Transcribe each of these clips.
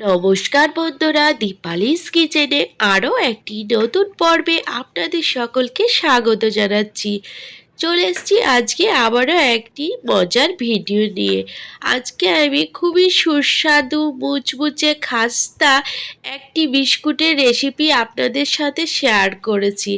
নমস্কার বন্ধুরা দীপালিস কিচেনে আরও একটি নতুন পর্বে আপনাদের সকলকে স্বাগত জানাচ্ছি। চলে এসেছি আজকে আবারও একটি মজার ভিডিও নিয়ে। আজকে আমি খুবই সুস্বাদু, মুচমুচে, খাস্তা একটি বিস্কুটের রেসিপি আপনাদের সাথে শেয়ার করেছি।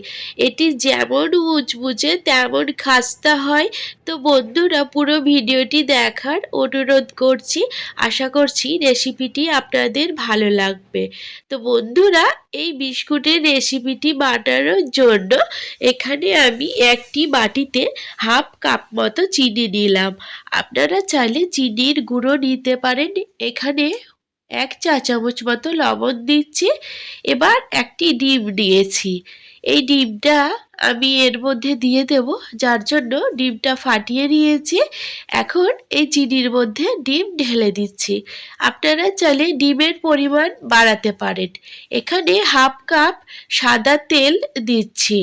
এটি যেমন মুচমুচে তেমন খাস্তা হয়। তো বন্ধুরা, পুরো ভিডিওটি দেখার অনুরোধ করছি। আশা করছি রেসিপিটি আপনাদের ভালো লাগবে। তো বন্ধুরা, এই বিস্কুটের রেসিপিটি বানানোর জন্য এখানে আমি একটি বাটিতে হাফ কাপ মতো চিনি নিলাম। আপনারা চাইলে চিনির গুঁড়ো নিতে পারেন। এখানে এক চা চামচ মতো লবণ দিচ্ছি। এবার একটি ডিম নিয়েছি। এই ডিমটা আমি এর মধ্যে দিয়ে দেব, যার জন্য ডিমটা ফাটিয়ে নিয়েছি। এখন এই চিনির মধ্যে ডিম ঢেলে দিচ্ছি। আপনারা চাইলে ডিমের পরিমাণ বাড়াতে পারেন। এখানে হাফ কাপ সাদা তেল দিচ্ছি।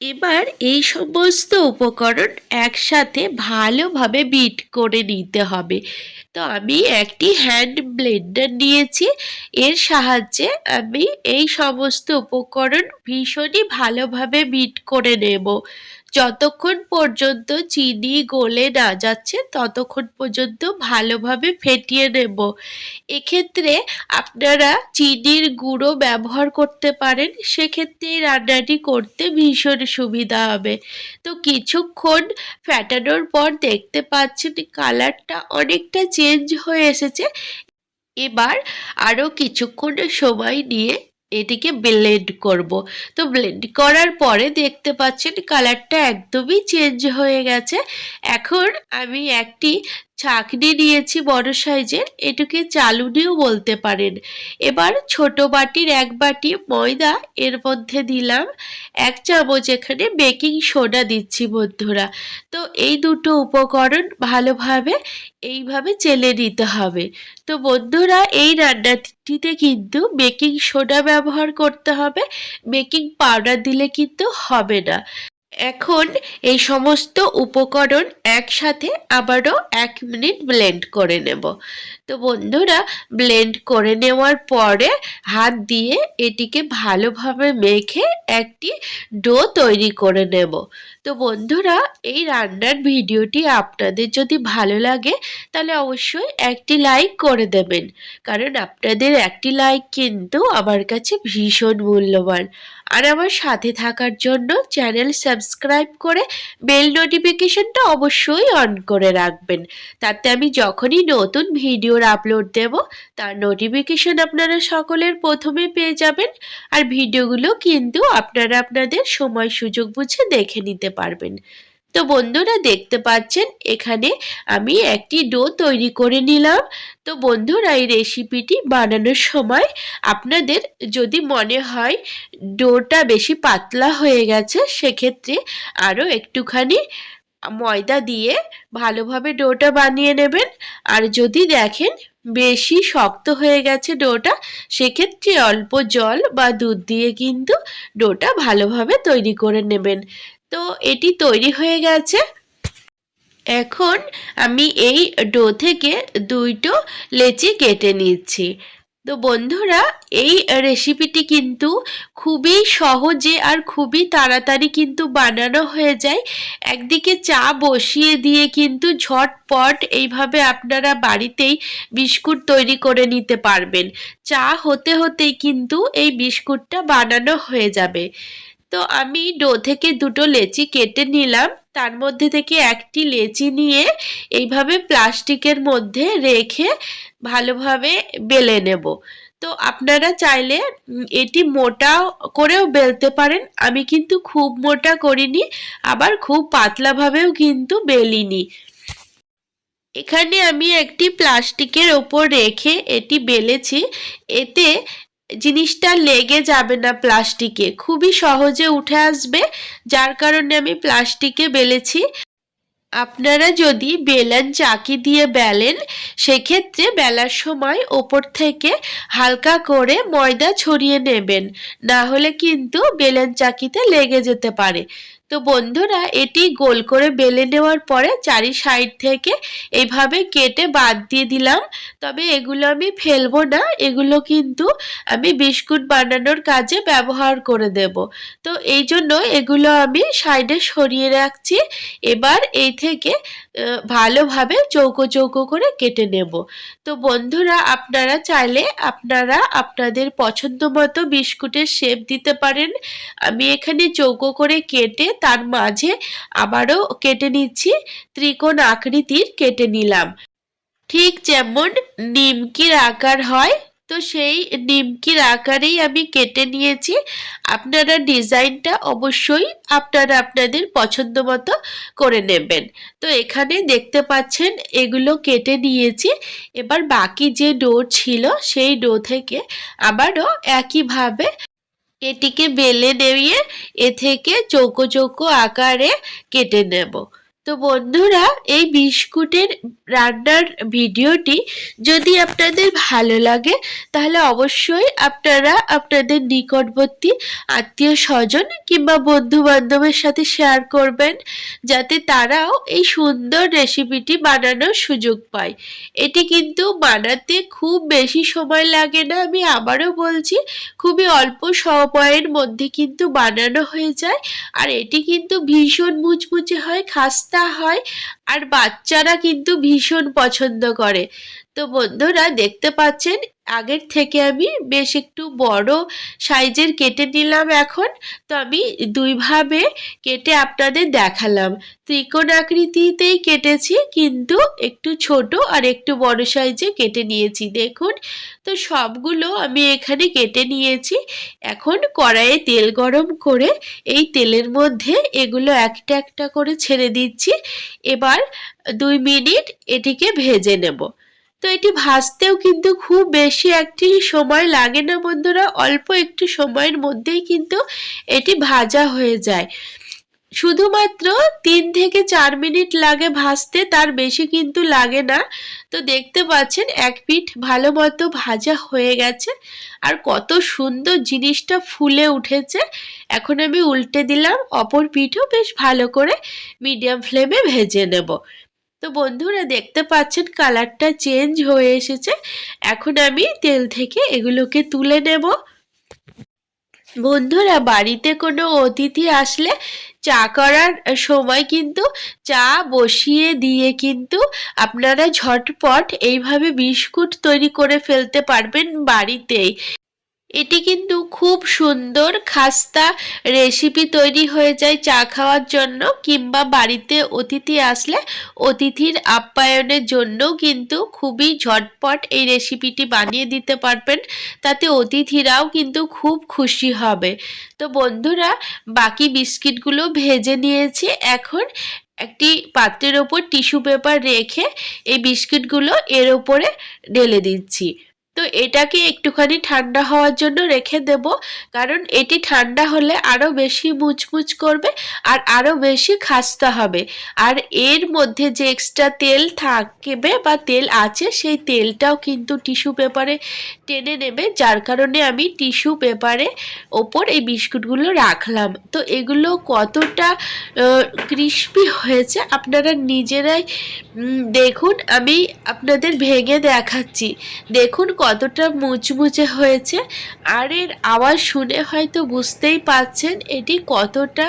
এবার এই সমস্ত উপকরণ একসাথে ভালোভাবে বিট করে নিতে হবে। তো আমি একটি হ্যান্ড ব্লেন্ডার নিয়েছি। এর সাহায্যে আমি এই সমস্ত উপকরণ ভীষণই ভালোভাবে বিট করে নেব। যতক্ষণ পর্যন্ত চিনি গলে না যাচ্ছে, ততক্ষণ পর্যন্ত ভালোভাবে ফেটিয়ে নেব। এক্ষেত্রে আপনারা চিনির গুঁড়ো ব্যবহার করতে পারেন, সেক্ষেত্রে রান্নাটি করতে ভীষণ সুবিধা হবে। তো কিছুক্ষণ ফ্যাটানোর পর দেখতে পাচ্ছেন কালারটা অনেকটা চেঞ্জ হয়ে এসেছে। এবার আরও কিছুক্ষণ সময় নিয়ে এটিকে ব্লেন্ড করব। তো ব্লেন্ড করার পরে দেখতে পাচ্ছেন কালারটা একদমই চেঞ্জ হয়ে গেছে। এখন আমি একটি ছাঁকনি নিয়েছি বড় সাইজের, এটুকে চালুনিও বলতে পারেন। এবার ছোট বাটির এক বাটি ময়দা, এর মধ্যে দিলাম এক চামচ এখানে বেকিং সোডা দিচ্ছি বন্ধুরা। তো এই দুটো উপকরণ ভালোভাবে এইভাবে চেলে নিতে হবে। তো বন্ধুরা, এই রান্নাটিতে কিন্তু বেকিং সোডা ব্যবহার করতে হবে, বেকিং পাউডার দিলে কিন্তু হবে না। এখন এই সমস্ত উপকরণ একসাথে আবারও এক মিনিট ব্লেন্ড করে নেব। তো বন্ধুরা ব্লেন্ড করে নেওয়ার পরে হাত দিয়ে এটিকে ভালোভাবে মেখে একটি ডো তৈরি করে নেব। তো বন্ধুরা, এই রান্নার ভিডিওটি আপনাদের যদি ভালো লাগে, তাহলে অবশ্যই একটি লাইক করে দেবেন। কারণ আপনাদের একটি লাইক কিন্তু আমার কাছে ভীষণ মূল্যবান। আর আমার সাথে থাকার জন্য চ্যানেল সাবস্ক্রাইব করে বেল নোটিফিকেশনটা অবশ্যই অন করে রাখবেন। তাতে আমি যখনই নতুন ভিডিওর আপলোড দেব, তার নোটিফিকেশন আপনারা সকলের প্রথমে পেয়ে যাবেন। আর ভিডিওগুলো কিন্তু আপনারা আপনাদের সময় সুযোগ বুঝে দেখে নিতে পারবেন। তো বন্ধুরা দেখতে পাচ্ছেন, এখানে আমি একটি ডো তৈরি করে নিলাম। তো বন্ধুরা, এই রেসিপিটি বানানোর সময় আপনাদের যদি মনে হয় ডোটা বেশি পাতলা হয়ে গেছে, সেক্ষেত্রে আরও একটুখানি ময়দা দিয়ে ভালোভাবে ডোটা বানিয়ে নেবেন। আর যদি দেখেন বেশি শক্ত হয়ে গেছে ডোটা, সেক্ষেত্রে অল্প জল বা দুধ দিয়ে কিন্তু ডোটা ভালোভাবে তৈরি করে নেবেন। তো এটি তৈরি হয়ে গেছে। এখন আমি এই ডো থেকে দুইটো লেচি কেটে নিচ্ছি। তো বন্ধুরা, এই রেসিপিটি কিন্তু খুবই সহজে আর খুবই তাড়াতাড়ি কিন্তু বানানো হয়ে যায়। একদিকে চা বসিয়ে দিয়ে কিন্তু ঝটপট এইভাবে আপনারা বাড়িতেই বিস্কুট তৈরি করে নিতে পারবেন। চা হতে হতেই কিন্তু এই বিস্কুটটা বানানো হয়ে যাবে। তো আমি ডো থেকে দুটো লেচি কেটে নিলাম। তার মধ্যে থেকে একটি লেচি নিয়ে এইভাবে প্লাস্টিকের মধ্যে রেখে ভালোভাবে বেলে নেব। তো আপনারা চাইলে এটি মোটা করেও বেলতে পারেন। আমি কিন্তু খুব মোটা করিনি, আবার খুব পাতলাভাবেও কিন্তু বেলিনি। এখানে আমি একটি প্লাস্টিকের ওপর রেখে এটি বেলেছি। এতে জিনিসটা লেগে যাবে না প্লাস্টিকে। খুবই সহজে উঠে আসবে, যার কারণে আমি প্লাস্টিকে বেলেছি। আপনারা যদি বেলান চাকি দিয়ে বেলেন, সেক্ষেত্রে বেলার সময় ওপর থেকে হালকা করে ময়দা ছড়িয়ে নেবেন। না হলে কিন্তু বেলেন চাকিতে লেগে যেতে পারে। তো বন্ধুরা, এটি গোল করে বেলে নেওয়ার পরে চারি সাইড থেকে এইভাবে কেটে বাদ দিয়ে দিলাম। তবে এগুলো আমি ফেলব না, এগুলো কিন্তু আমি বিস্কুট বানানোর কাজে ব্যবহার করে দেব। তো এই জন্য এগুলো আমি সাইডে সরিয়ে রাখছি। এবার এই থেকে ভালোভাবে চৌকো চৌকো করে কেটে নেব। তো বন্ধুরা, আপনারা চাইলে আপনারা আপনাদের পছন্দ মতো বিস্কুটের শেপ দিতে পারেন। আমি এখানে চৌকো করে কেটে তার মাঝে আবারও কেটে নিচ্ছি। ত্রিকোণ আকৃতির কেটে নিলাম। ঠিক যেমন নিমকির আকার হয়, তো সেই নিমকির আকারেই আমি কেটে নিয়েছি। আপনারা ডিজাইনটা অবশ্যই আপনারা আপনাদের পছন্দ মতো করে নেবেন। তো এখানে দেখতে পাচ্ছেন, এগুলো কেটে নিয়েছি। এবার বাকি যে ডো ছিল, সেই ডো থেকে আবারও একইভাবে এটিকে বেলে নেড়িয়ে এ থেকে চৌকো চৌকো আকারে কেটে নেব। তো বন্ধুরা, এই বিস্কুটের রান্নার ভিডিওটি যদি আপনাদের ভালো লাগে, তাহলে অবশ্যই আপনারা আপনাদের নিকটবর্তী আত্মীয় স্বজন কিংবা বন্ধু বান্ধবের সাথে শেয়ার করবেন, যাতে তারাও এই সুন্দর রেসিপিটি বানানোর সুযোগ পায়। এটি কিন্তু বানাতে খুব বেশি সময় লাগে না, আমি আবারও বলছি, খুবই অল্প সময়ের মধ্যে কিন্তু বানানো হয়ে যায়। আর এটি কিন্তু ভীষণ মুচমুচে হয়, খাস্তা হয়। আর বাচ্চারা কিন্তু ভীষণ পছন্দ করে। তো বন্ধুরা দেখতে পাচ্ছেন আগের থেকে আমি বেশ একটু বড় সাইজের কেটে নিলাম এখন। তো আমি দুইভাবে কেটে আপনাদের দেখালাম। ত্রিকোণ আকৃতিতেই কেটেছি, কিন্তু একটু ছোট আর একটু বড় সাইজে কেটে নিয়েছি। দেখুন, তো সবগুলো আমি এখানে কেটে নিয়েছি। এখন কড়াইয়ে তেল গরম করে এই তেলের মধ্যে এগুলো একটা একটা করে ছেড়ে দিচ্ছি। এবার দুই মিনিট এটিকে ভেজে নেব। তো এটি ভাজতেও কিন্তু খুব বেশি একটি সময় লাগে না বন্ধুরা, অল্প একটু সময়ের মধ্যেই কিন্তু এটি ভাজা হয়ে যায়। শুধুমাত্র তিন থেকে চার মিনিট লাগে ভাজতে, তার বেশি কিন্তু লাগে না। তো দেখতে পাচ্ছেন, এক পিঠ ভালো মতো ভাজা হয়ে গেছে। আর কত সুন্দর জিনিসটা ফুলে উঠেছে। এখন আমি উল্টে দিলাম, অপর পিঠও বেশ ভালো করে মিডিয়াম ফ্লেমে ভেজে নেব। তো বন্ধুরা দেখতে পাচ্ছেন কালারটা চেঞ্জ হয়ে এসেছে। এখন আমি তেল থেকে এগুলোকে তুলে নেব। বন্ধুরা, বাড়িতে কোনো অতিথি আসলে চা করার সময় কিন্তু চা বসিয়ে দিয়ে কিন্তু আপনারা ঝটপট এইভাবে বিস্কুট তৈরি করে ফেলতে পারবেন বাড়িতেই। এটি কিন্তু খুব সুন্দর খাস্তা রেসিপি তৈরি হয়ে যায় চা খাওয়ার জন্য কিংবা বাড়িতে অতিথি আসলে অতিথির আপ্যায়নের জন্য কিন্তু খুবই ঝটপট এই রেসিপিটি বানিয়ে দিতে পারবেন। তাতে অতিথিরাও কিন্তু খুব খুশি হবে। তো বন্ধুরা, বাকি বিস্কিটগুলো ভেজে নিয়েছি। এখন একটি পাত্রের ওপর টিস্যু পেপার রেখে এই বিস্কিটগুলো এর ওপরে ঢেলে দিচ্ছি। তো এটাকে একটুখানি ঠান্ডা হওয়ার জন্য রেখে দেব, কারণ এটি ঠান্ডা হলে আরও বেশি মুচমুচ করবে আর আরও বেশি খাস্তা হবে। আর এর মধ্যে যে এক্সট্রা তেল থাকবে বা তেল আছে, সেই তেলটাও কিন্তু টিস্যু পেপারে টেনে নেবে, যার কারণে আমি টিস্যু পেপারে ওপর এই বিস্কুটগুলো রাখলাম। তো এগুলো কতটা ক্রিস্পি হয়েছে আপনারা নিজেরাই দেখুন, আমি আপনাদের ভেঙে দেখাচ্ছি। দেখুন কতটা মুচমুচে হয়েছে আর এর আওয়াজ শুনে হয়তো বুঝতেই পাচ্ছেন এটি কতটা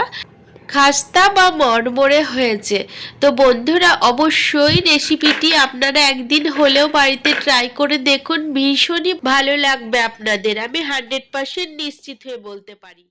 খাস্তা বা মরমরে হয়েছে। তো বন্ধুরা, অবশ্যই রেসিপিটি আপনারা একদিন হলেও বাড়িতে ট্রাই করে দেখুন। ভীষণই ভালো লাগবে আপনাদের। আমি হান্ড্রেড পার্সেন্ট নিশ্চিত হয়ে বলতে পারি।